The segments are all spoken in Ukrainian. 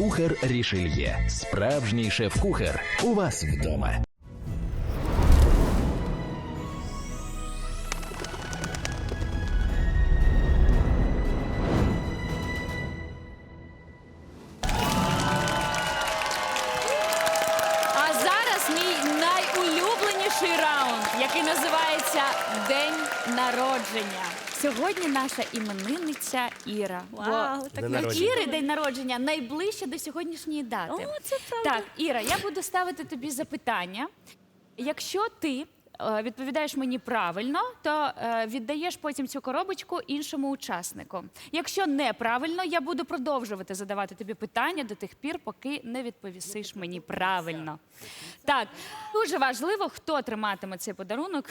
Кухар Рішельє. Справжній шеф-кухар. У вас вдома. А зараз мій найулюбленіший раунд, який називається День народження. Сьогодні наша іменинниця Іра. Вау, так День. Іри день народження найближче до сьогоднішньої дати. О, це правда. Так, Іра, я буду ставити тобі запитання. Якщо ти е, відповідаєш мені правильно, то е, віддаєш потім цю коробочку іншому учаснику. Якщо неправильно, я буду продовжувати задавати тобі питання до тих пір, поки не відповісиш мені правильно. Так, дуже важливо, хто триматиме цей подарунок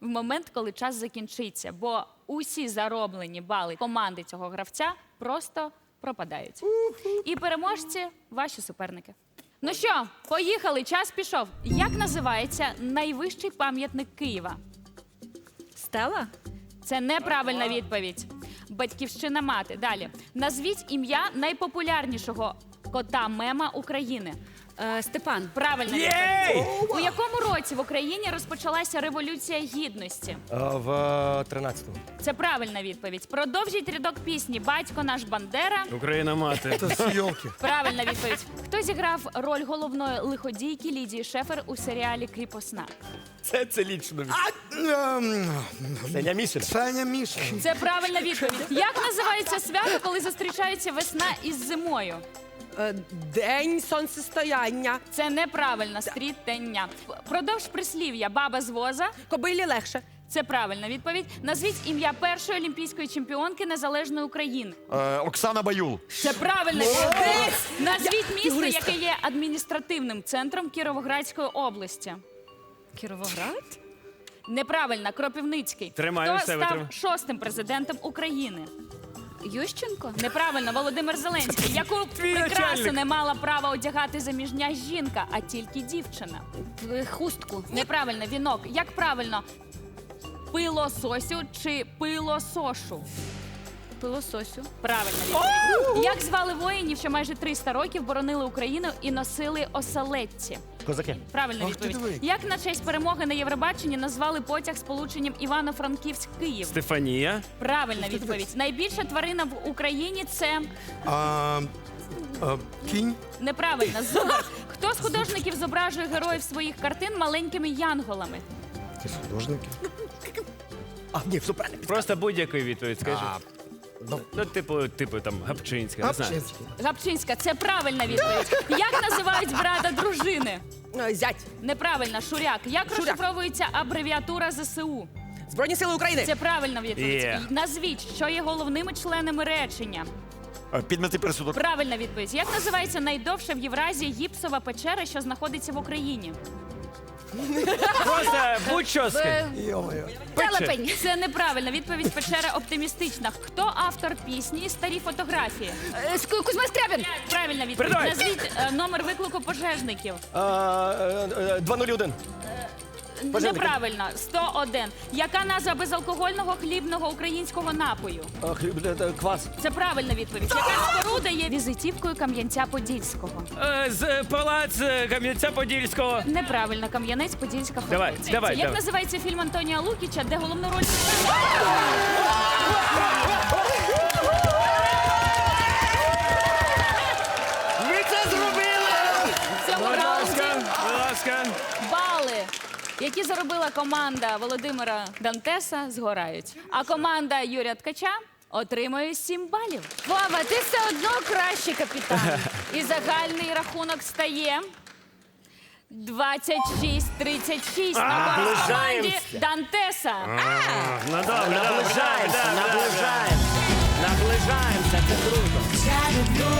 в момент, коли час закінчиться, бо усі зароблені бали команди цього гравця просто пропадають. І переможці ваші суперники. Ну що, поїхали, час пішов. Як називається найвищий пам'ятник Києва? Стела? Це неправильна відповідь. Батьківщина мати. Далі. Назвіть ім'я найпопулярнішого кота мема України. Е, Степан. Правильна відповідь. У якому році в Україні розпочалася революція гідності? Е, В 13-му. Це правильна відповідь. Продовжіть рядок пісні Батько наш Бандера. Україна мати. Йолки. Правильна відповідь. Хто зіграв роль головної лиходійки Лідії Шефер у серіалі Кріпосна? Це, це лічно. Сеня Мішель. Саня Міша. Це правильна відповідь. Як називається свято, коли зустрічаються весна із зимою? Е, День сонцестояння. Це неправильно стрітення. Продовж прислів'я баба з воза. Кобилі легше. Це правильна відповідь. Назвіть ім'я першої олімпійської чемпіонки незалежної України. Е, Оксана Баюл. Це правильна відповідь. Назвіть місто, яке є адміністративним центром Кіровоградської області. Кіровоград? Неправильно, Кропивницький. Тримаю Хто себе, став тримаю. шостим президентом України? Ющенко? Неправильно, Володимир Зеленський. Яку прикрасу не мала права одягати заміжня жінка, а тільки дівчина? Хустку. Неправильно, вінок. Як правильно? Пилососю чи пилосошу? Пилососю. Правильно відповідь. Як звали воїнів, що майже 300 років боронили Україну і носили оселедці? Козаки. Ах ти відповідь. диви. Як на честь перемоги на Євробаченні назвали потяг з полученням Івано-Франківськ-Київ? Стефанія. Правильна відповідь. Найбільша тварина в Україні це А, а, кінь. неправильно. Зубр. Хто з художників зображує героїв своїх картин маленькими янголами? Ти художники. А, ні, все правильно. Просто будь-яку відповідь, скажи. Ну, Ну, типу, типу там Гапчинська, не знаю. Гапчинський. Гапчинська, це правильна відповідь. Як називають брата дружини? Е, Зять. Неправильно, шуряк. Як Шуряк. розшифровується абревіатура ЗСУ? Збройні сили України. Це правильна відповідь. Є. Назвіть, що є головними членами речення. а, Підмети пересудок. Правильна відповідь. Як називається найдовша в Євразії гіпсова печера, що знаходиться в Україні? Просто будь-що. Йо-моє. Телепень. Це неправильна відповідь. Печера оптимістична. Хто автор пісні Старі фотографії? Е, Ск- Кузьма Скрябін. Правильна відповідь. Передавай. Назвіть е, номер виклику пожежників. А, е, е, 201. Пожежники. Неправильно. 101. Яка назва безалкогольного хлібного українського напою? А, хліб, е, е, Квас. Це правильна відповідь. Яка споруда є візитівкою Кам'янця-Подільського? Е, З палац е, Кам'янця-Подільського. Неправильно, Кам'янець-Подільська Давай, фортеця. давай, Як давай. називається фільм Антонія Лукіча, де головну роль Ми це зробили! в цьому Будь раунді ласка, будь ласка. бали, які заробила команда Володимира Дантеса, згорають. А команда Юрія Ткача отримує 7 балів. Вова, ти все одно кращий капітан. І загальний рахунок стає 26-36 на А, користь команді. Дантеса. Ну добре, наближаємося, наближаємося, наближаємося, це круто. Я люблю